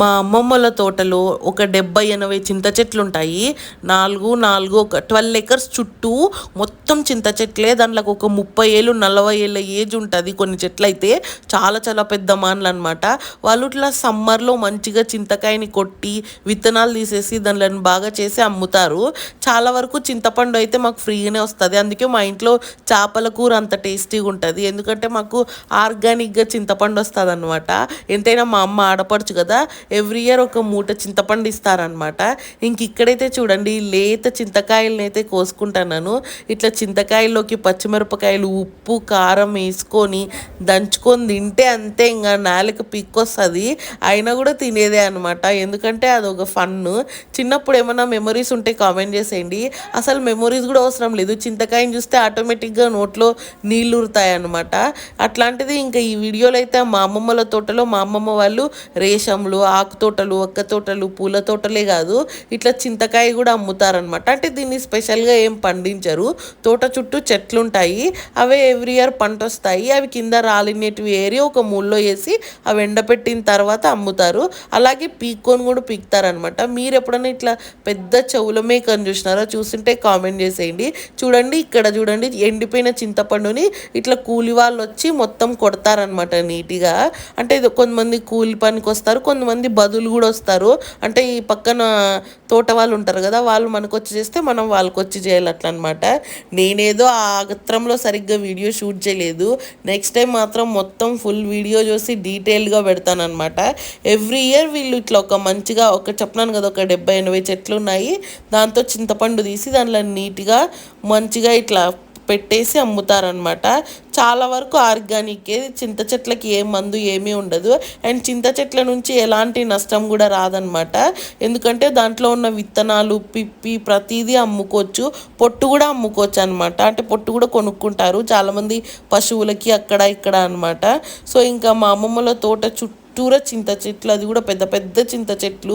మా అమ్మమ్మల తోటలో ఒక డెబ్బై ఎనభై చింత చెట్లు ఉంటాయి నాలుగు నాలుగు ఒక ట్వెల్వ్ ఎకర్స్ చుట్టూ మొత్తం చింత చెట్లే. దాంట్లో ఒక ముప్పై ఏళ్ళు నలభై ఏళ్ళ ఏజ్ ఉంటుంది కొన్ని చెట్లు అయితే చాలా చాలా పెద్ద మానలు అనమాట వాళ్ళు ఇట్లా సమ్మర్లో మంచిగా చింతకాయని కొట్టి విత్తనాలు తీసేసి దానిలో బాగా చేసి అమ్ముతారు. చాలా వరకు చింతపండు అయితే మాకు ఫ్రీగానే వస్తుంది. అందుకే మా ఇంట్లో చేపల కూర అంత టేస్టీగా ఉంటుంది. ఎందుకంటే మాకు ఆర్గానిక్గా చింతపండు వస్తుంది అనమాట ఎంతైనా మా అమ్మ ఆడపడుచు కదా. ఎవ్రీ ఇయర్ ఒక మూట చింతపండు ఇస్తారనమాట ఇంక ఇక్కడైతే చూడండి లేత చింతకాయలని అయితే కోసుకుంటున్నాను. ఇట్లా చింతకాయల్లోకి పచ్చిమిరపకాయలు ఉప్పు కారం వేసుకొని దంచుకొని తింటే అంతే ఇంకా నాలుక పిక్కొస్తుంది. అయినా కూడా తినేదే అనమాట ఎందుకంటే అది ఒక ఫన్ చిన్నప్పుడు ఏమైనా మెమరీస్ ఉంటే కామెంట్ చేసేయండి. అసలు మెమరీస్ కూడా అవసరం లేదు. చింతకాయని చూస్తే ఆటోమేటిక్గా నోట్లో నీళ్ళు ఉరుతాయి అనమాట అట్లాంటిది ఇంకా ఈ వీడియోలో అయితే మా అమ్మమ్మల తోటలో మా అమ్మమ్మ వాళ్ళు రేషంలు ఆకు తోటలు ఒక్క తోటలు పూల తోటలే కాదు ఇట్లా చింతకాయ కూడా అమ్ముతారనమాట అంటే దీన్ని స్పెషల్గా ఏం పండించరు. తోట చుట్టూ చెట్లు ఉంటాయి అవే ఎవ్రీ ఇయర్ పంట వస్తాయి అవి కింద రాలినేటివి ఏరి ఒక మూల్లో వేసి అవి ఎండపెట్టిన తర్వాత అమ్ముతారు. అలాగే పీక్కొని కూడా పీక్తారనమాట మీరు ఎప్పుడైనా ఇట్లా పెద్ద చెవుల మేకని చూసినారా? చూస్తుంటే కామెంట్ చేసేయండి. చూడండి ఇక్కడ చూడండి ఎండిపోయిన చింతపండుని ఇట్లా కూలి వాళ్ళు వచ్చి మొత్తం కొడతారనమాట నీట్గా. అంటే ఇది కొంతమంది కూలి పనికి వస్తారు కొంతమంది బదులు కూడా వస్తారు. అంటే ఈ పక్కన తోట వాళ్ళు ఉంటారు కదా వాళ్ళు మనకు వచ్చి చేస్తే మనం వాళ్ళకి వచ్చి చేయాలి అట్లా అనమాట నేనేదో ఆ ఆగత్రంలో సరిగ్గా వీడియో షూట్ చేయలేదు. నెక్స్ట్ టైం మాత్రం మొత్తం ఫుల్ వీడియో చూసి డీటెయిల్గా పెడతానమాట ఎవ్రీ ఇయర్ వీళ్ళు ఇట్లా ఒక మంచిగా ఒక చెప్పినాను కదా ఒక డెబ్బై ఎనభై చెట్లు ఉన్నాయి. దాంతో చింతపండు తీసి దాంట్లో నీట్గా మంచిగా ఇట్లా పెట్టేసి అమ్ముతారనమాట చాలా వరకు ఆర్గానికే చింత చెట్లకి ఏ మందు ఏమీ ఉండదు. అండ్ చింత చెట్ల నుంచి ఎలాంటి నష్టం కూడా రాదనమాట ఎందుకంటే దాంట్లో ఉన్న విత్తనాలు పిప్పి ప్రతిదీ అమ్ముకోవచ్చు. పొట్టు కూడా అమ్ముకోవచ్చు అనమాట అంటే పొట్టు కూడా కొనుక్కుంటారు. చాలామంది పశువులకి అక్కడ ఇక్కడ అనమాట సో ఇంకా మా అమ్మమ్మల తోట చుట్టూ చుట్టూరా చింత చెట్లు అది కూడా పెద్ద పెద్ద చింత చెట్లు.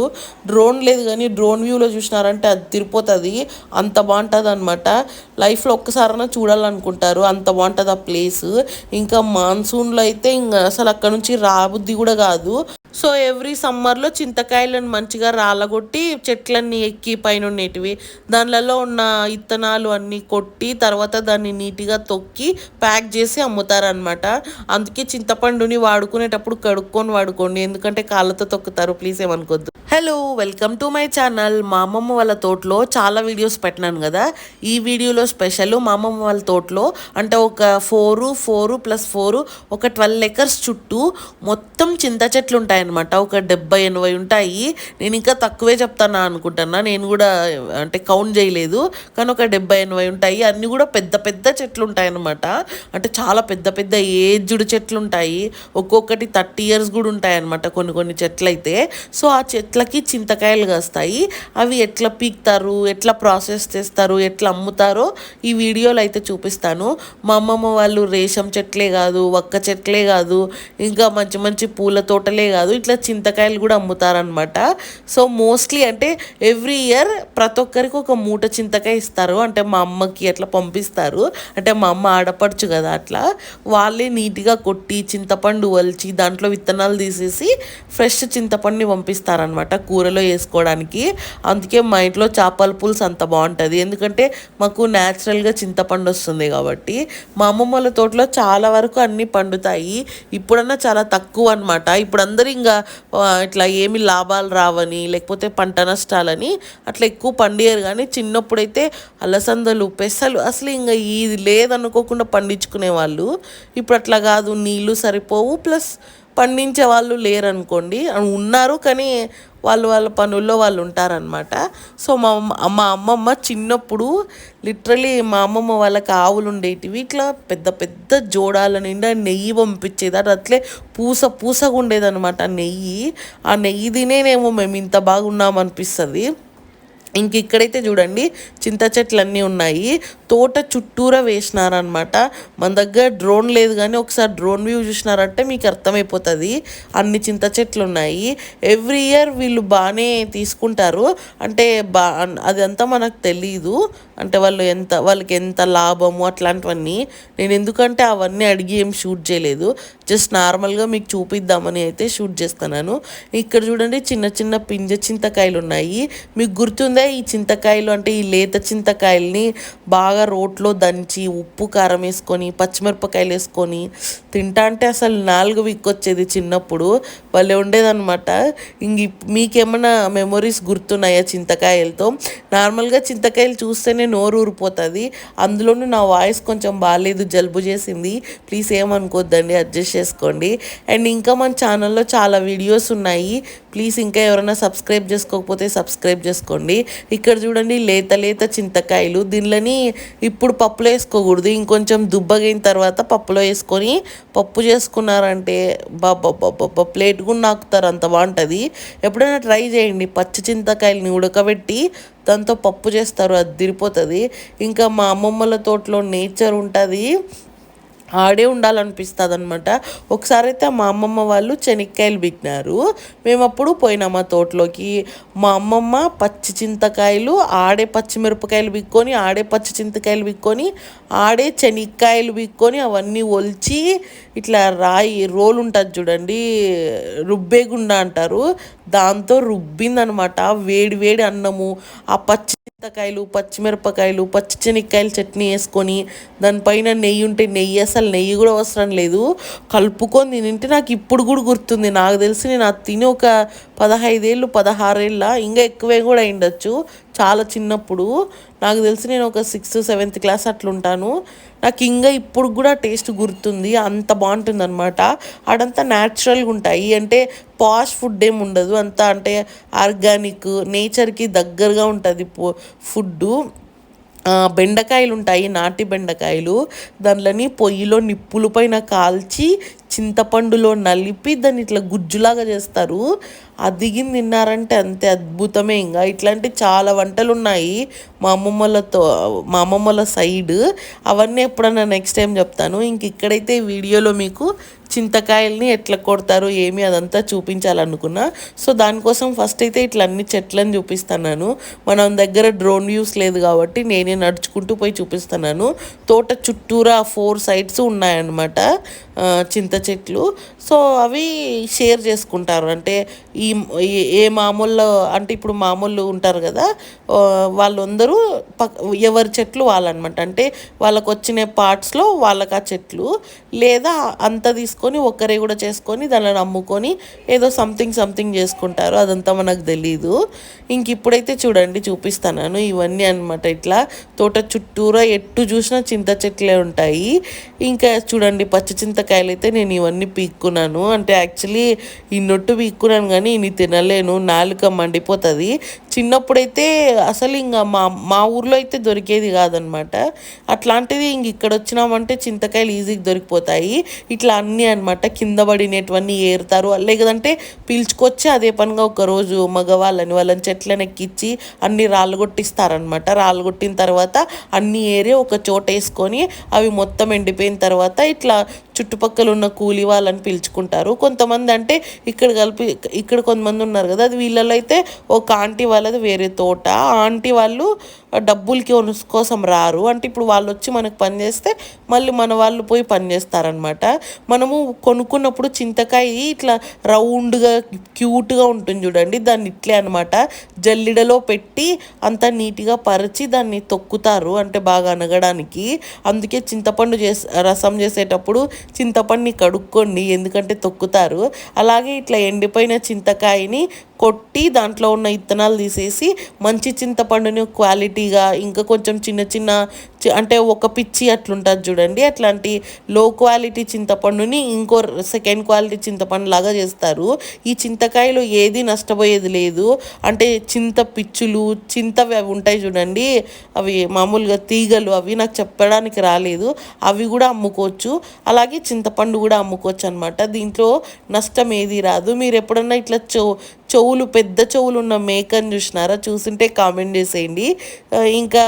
డ్రోన్ లేదు కానీ డ్రోన్ వ్యూలో చూసినారంటే అది తిరిపోతుంది. అంత బాగుంటుంది అనమాట లైఫ్లో ఒక్కసారైనా చూడాలనుకుంటారు. అంత బాగుంటుంది ఆ ప్లేస్ ఇంకా మాన్సూన్లో అయితే ఇంకా అసలు అక్కడ నుంచి రాబుద్ది కూడా కాదు. సో ఎవ్రీ సమ్మర్లో చింతకాయలను మంచిగా రాలగొట్టి చెట్లన్నీ ఎక్కి పైన ఉండేటివి దానిలలో ఉన్న ఇత్తనాలు అన్నీ కొట్టి తర్వాత దాన్ని నీట్గా తొక్కి ప్యాక్ చేసి అమ్ముతారనమాట అందుకే చింతపండుని వాడుకునేటప్పుడు కడుక్కొని వాడుకోండి ఎందుకంటే కాళ్ళతో తొక్కుతారు please ఏమనుకోద్దు. Hello welcome to my channel మా అమ్మమ్మ వాళ్ళ తోటలో చాలా వీడియోస్ పెట్టినాను కదా. ఈ వీడియోలో స్పెషల్ మా అమ్మమ్మ వాళ్ళ తోటలో అంటే ఒక ఫోరు ఫోరు ప్లస్ ఫోరు ఒక ట్వెల్వ్ ఎకర్స్ చుట్టూ మొత్తం చింత చెట్లు ఉంటాయన్నమాట. ఒక డెబ్బై ఎనభై ఉంటాయి. నేను ఇంకా తక్కువే చెప్తానా అనుకుంటున్నా. నేను కూడా అంటే కౌంట్ చేయలేదు. కానీ ఒక డెబ్బై ఎనభై ఉంటాయి. అన్నీ కూడా పెద్ద పెద్ద చెట్లు ఉంటాయన్నమాట. అంటే చాలా పెద్ద పెద్ద ఏజ్డ్ చెట్లు ఉంటాయి. ఒక్కొక్కటి థర్టీ ఇయర్స్ కూడా ఉంటాయి అన్నమాట కొన్ని కొన్ని చెట్లు అయితే సో ఆ చెట్లకి చింతకాయలు కాస్తాయి. అవి ఎట్లా పీక్తారు ఎట్లా ప్రాసెస్ చేస్తారు ఎట్లా అమ్ముతారో ఈ వీడియోలో అయితే చూపిస్తాను. మా అమ్మమ్మ వాళ్ళు రేషం చెట్లే కాదు వక్క చెట్లే కాదు ఇంకా మంచి మంచి పూల తోటలే కాదు ఇట్లా చింతకాయలు కూడా అమ్ముతారనమాట సో మోస్ట్లీ అంటే ఎవ్రీ ఇయర్ ప్రతి ఒక్కరికి ఒక మూట చింతకాయ ఇస్తారు. అంటే మా అమ్మకి అట్లా పంపిస్తారు. అంటే మా అమ్మ ఆడపడుచు కదా అట్లా. వాళ్ళే నీట్గా కొట్టి చింతపండు వలిచి దాంట్లో విత్తనాలు తీసేసి ఫ్రెష్ చింతపండుని పంపిస్తారనమాట కూరలో వేసుకోవడానికి. అందుకే మా ఇంట్లో చేపల పులుసు అంత బాగుంటుంది. ఎందుకంటే మాకు న్యాచురల్గా చింతపండు వస్తుంది కాబట్టి. మా అమ్మమ్మల తోటలో చాలా వరకు అన్నీ పండుతాయి. ఇప్పుడన్నా చాలా తక్కువ అనమాట ఇప్పుడు అందరూ ఇంకా ఇట్లా ఏమి లాభాలు రావని లేకపోతే పంట నష్టాలని అట్లా ఎక్కువ పండియరు. కానీ చిన్నప్పుడైతే అలసందలు పెసలు అసలు ఇంకా ఇది లేదనుకోకుండా పండించుకునే వాళ్ళు ఇప్పుడు అట్లా కాదు నీళ్ళు సరిపోవు. ప్లస్ పండించే వాళ్ళు లేరనుకోండి ఉన్నారు కానీ వాళ్ళు వాళ్ళ పనుల్లో వాళ్ళు ఉంటారనమాట సో మా అమ్మ మా అమ్మమ్మ చిన్నప్పుడు లిటరలీ మా అమ్మమ్మ వాళ్ళకి ఆవులు ఉండేటివి ఇట్లా పెద్ద పెద్ద జోడాల నిండా నెయ్యి పంపించేది అది అట్లే పూస పూసగా ఉండేదనమాట నెయ్యి. ఆ నెయ్యి తినేనేమో మేము ఇంత బాగున్నాం అనిపిస్తుంది ఇంక ఇక్కడైతే చూడండి చింత చెట్లు అన్నీ ఉన్నాయి. తోట చుట్టూరా వేసినారనమాట మన దగ్గర డ్రోన్ లేదు కానీ ఒకసారి డ్రోన్ వ్యూ చూసినారంటే మీకు అర్థమైపోతుంది. అన్ని చింత చెట్లు ఉన్నాయి ఎవ్రీ ఇయర్ వీళ్ళు బాగానే తీసుకుంటారు. అంటే బా అదంతా మనకు తెలీదు. అంటే వాళ్ళు ఎంత వాళ్ళకి ఎంత లాభము అట్లాంటివన్నీ. నేను ఎందుకంటే అవన్నీ అడిగి ఏం షూట్ చేయలేదు. జస్ట్ నార్మల్గా మీకు చూపిద్దామని అయితే షూట్ చేస్తున్నాను. ఇక్కడ చూడండి చిన్న చిన్న పింజ చింతకాయలు ఉన్నాయి మీకు గుర్తుందే ఈ చింతకాయలు అంటే ఈ లేత చింతకాయల్ని బాగా రోట్లో దంచి ఉప్పు కారం వేసుకొని పచ్చిమిరపకాయలు వేసుకొని తింటా అంటే అసలు నాలుగు విక్కొచ్చేది చిన్నప్పుడు. వాళ్ళే ఉండేదన్నమాట. ఇంక మీకేమైనా మెమొరీస్ గుర్తున్నాయా చింతకాయలతో? నార్మల్గా చింతకాయలు చూస్తేనే నోరు ఊరిపోతుంది. అందులోనూ నా వాయిస్ కొంచెం బాగాలేదు జలుబు చేసింది. ప్లీజ్ ఏమనుకోద్దండి అడ్జస్ట్ చేసుకోండి. అండ్ ఇంకా మన ఛానల్లో చాలా వీడియోస్ ఉన్నాయి. ప్లీజ్ ఇంకా ఎవరైనా సబ్స్క్రైబ్ చేసుకోకపోతే సబ్స్క్రైబ్ చేసుకోండి. ఇక్కడ చూడండి లేత లేత చింతకాయలు. దీనిలోని ఇప్పుడు పప్పులో వేసుకోకూడదు. ఇంకొంచెం దుబ్బగైన తర్వాత పప్పులో వేసుకొని పప్పు చేసుకున్నారంటే బాబా ప్లేట్ కూడా నాకుతారు. అంత బాగుంటుంది. ఎప్పుడైనా ట్రై చేయండి. పచ్చి చింతకాయలని ఉడకబెట్టి దాంతో పప్పు చేస్తారు. అది తిరిపోతుంది. ఇంకా మా అమ్మమ్మల తోటలో నేచర్ ఉంటుంది. ఆడే ఉండాలనిపిస్తుంది అనమాట ఒకసారి అయితే మా అమ్మమ్మ వాళ్ళు శనక్కాయలు బిక్కినారు. మేము అప్పుడు పోయినాం మా తోటలోకి. మా అమ్మమ్మ పచ్చి చింతకాయలు ఆడే పచ్చిమిరపకాయలు బిక్కొని ఆడే పచ్చి చింతకాయలు బిక్కొని ఆడే శనక్కాయలు బిక్కొని అవన్నీ ఒలిచి ఇట్లా రాయి రోలు ఉంటుంది చూడండి రుబ్బేగుండా అంటారు. దాంతో రుబ్బిందనమాట వేడి వేడి అన్నము ఆ పచ్చి చింతకాయలు పచ్చిమిరపకాయలు పచ్చి చెనక్కాయలు చట్నీ వేసుకొని దానిపైన నెయ్యి ఉంటే నెయ్యి అసలు నెయ్యి కూడా అవసరం లేదు. కలుపుకొని తింటే నాకు ఇప్పుడు కూడా గుర్తుంది. నాకు తెలిసి నేను అది తిని ఒక పదహైదేళ్ళు పదహారేళ్ళ ఇంకా ఎక్కువే కూడా అయిండొచ్చు చాలా చిన్నప్పుడు. నాకు తెలిసి నేను ఒక సిక్స్త్ సెవెంత్ క్లాస్ అట్లుంటాను. నాకు ఇంకా ఇప్పుడు కూడా టేస్ట్ గుర్తుంది. అంత బాగుంటుంది అనమాట ఆడంతా న్యాచురల్గా ఉంటాయి. అంటే పాష్ ఫుడ్ ఏమి ఉండదు. అంతా అంటే ఆర్గానిక్ నేచర్కి దగ్గరగా ఉంటుంది ఫుడ్డు బెండకాయలు ఉంటాయి నాటి బెండకాయలు. దాంట్లోని పొయ్యిలో నిప్పుల పైన కాల్చి చింతపండులో నలిపి దాన్ని ఇట్లా గుజ్జులాగా చేస్తారు. అదిగిన తిన్నారంటే అంతే అద్భుతమే. ఇంకా ఇట్లాంటి చాలా వంటలు ఉన్నాయి మా అమ్మమ్మలతో మా అమ్మమ్మల సైడ్. అవన్నీ ఎప్పుడన్నా నెక్స్ట్ టైం చెప్తాను. ఇంక ఇక్కడైతే వీడియోలో మీకు చింతకాయల్ని ఎట్లా కొడతారు ఏమి అదంతా చూపించాలనుకున్నా. సో దానికోసం ఫస్ట్ అయితే ఇట్లా అన్ని చెట్లను చూపిస్తున్నాను. మనం దగ్గర డ్రోన్ వ్యూస్ లేదు కాబట్టి నేనే నడుచుకుంటూ పోయి చూపిస్తున్నాను. తోట చుట్టూరా ఫోర్ సైడ్స్ ఉన్నాయన్నమాట చింత చెట్లు. సో అవి షేర్ చేసుకుంటారు. అంటే ఈ ఏ మామూలు అంటే ఇప్పుడు మామూలు ఉంటారు కదా వాళ్ళందరూ పక్ ఎవరి చెట్లు వాళ్ళనమాట అంటే వాళ్ళకు వచ్చిన పార్ట్స్లో వాళ్ళకి ఆ చెట్లు లేదా అంత తీసుకొని ఒక్కరే కూడా చేసుకొని దానిని అమ్ముకొని ఏదో సంథింగ్ సంథింగ్ చేసుకుంటారు అదంతా మనకు తెలీదు. ఇంక ఇప్పుడైతే చూడండి చూపిస్తాను ఇవన్నీ అనమాట ఇట్లా తోట చుట్టూరా ఎట్టు చూసినా చింత చెట్లే ఉంటాయి. ఇంకా చూడండి పచ్చి చింతకాయలు అయితే నేను ఇవన్నీ పీక్కున్నాను. అంటే యాక్చువల్లీ ఇన్నొట్టు పీక్కున్నాను కానీ ఇన్ని తినలేను. నాలుక మండిపోతుంది. చిన్నప్పుడైతే అసలు ఇంకా మా మా ఊర్లో అయితే దొరికేది కాదనమాట. అట్లాంటిది ఇంక ఇక్కడ వచ్చినామంటే చింతకాయలు ఈజీగా దొరికిపోతాయి. ఇట్లా అన్నీ అనమాట కింద పడినటువన్నీ ఏరుతారు. లేదంటే పీల్చుకొచ్చి అదే పనిగా ఒకరోజు మగవాళ్ళని వాళ్ళని చెట్లను ఎక్కించి అన్ని రాళ్ళు కొట్టిస్తారనమాట రాళ్ళు కొట్టిన తర్వాత అన్నీ ఏరి ఒక చోట వేసుకొని అవి మొత్తం ఎండిపోయిన తర్వాత ఇట్లా చుట్టుపక్కల ఉన్న కూలి వాళ్ళని పిలుచుకుంటారు. కొంతమంది అంటే ఇక్కడ కలిపి ఇక్కడ కొంతమంది ఉన్నారు కదా అది వీళ్ళలో అయితే ఒక ఆంటీ వాళ్ళది వేరే తోట. ఆంటీ వాళ్ళు డబ్బులకి కోసం రారు. అంటే ఇప్పుడు వాళ్ళు వచ్చి మనకు పని చేస్తే మళ్ళీ మన వాళ్ళు పోయి పని చేస్తారనమాట మనము కొనుక్కున్నప్పుడు చింతకాయ ఇట్లా రౌండ్గా క్యూట్గా ఉంటుంది చూడండి. దాన్ని ఇట్లే అనమాట జల్లిడలో పెట్టి అంత నీట్గా పరిచి దాన్ని తొక్కుతారు. అంటే బాగా అనగడానికి అందుకే చింతపండు చేసే రసం చేసేటప్పుడు చింతపండుని కడుక్కోండి ఎందుకంటే తొక్కుతారు. అలాగే ఇట్లా ఎండిపోయిన చింతకాయని కొట్టి దాంట్లో ఉన్న ఇత్తనాలు తీసేసి మంచి చింతపండుని క్వాలిటీగా ఇంకా కొంచెం చిన్న చిన్న అంటే ఒక పిచ్చి అట్లుంటుంది చూడండి. అట్లాంటి లో క్వాలిటీ చింతపండుని ఇంకో సెకండ్ క్వాలిటీ చింతపండు లాగా చేస్తారు. ఈ చింతకాయలు ఏది నష్టపోయేది లేదు. అంటే చింత పిచ్చులు చింతవి అవి ఉంటాయి చూడండి. అవి మామూలుగా తీగలు అవి నాకు చెప్పడానికి రాలేదు. అవి కూడా అమ్ముకోవచ్చు. అలాగే చింతపండు కూడా అమ్ముకోవచ్చు అనమాట దీంట్లో నష్టం ఏది రాదు. మీరు ఎప్పుడన్నా ఇట్లా చెవు చెవు చెవులు పెద్ద చెవులు ఉన్న మేకని చూసినారా? చూసింటే కామెంట్ చేసేయండి. ఇంకా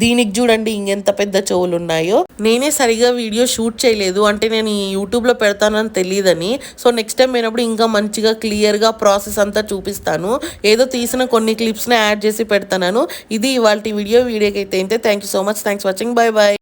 దీనికి చూడండి ఇంకెంత పెద్ద చెవులు ఉన్నాయో నేనే సరిగా వీడియో షూట్ చేయలేదు. అంటే నేను ఈ యూట్యూబ్లో పెడతానని తెలియదని. సో నెక్స్ట్ టైం పోయినప్పుడు ఇంకా మంచిగా క్లియర్గా ప్రాసెస్ అంతా చూపిస్తాను. ఏదో తీసిన కొన్ని క్లిప్స్ని యాడ్ చేసి పెడతాను ఇది ఇవాళ వీడియో. వీడియోకి అయితే thank you so much thanks watching bye bye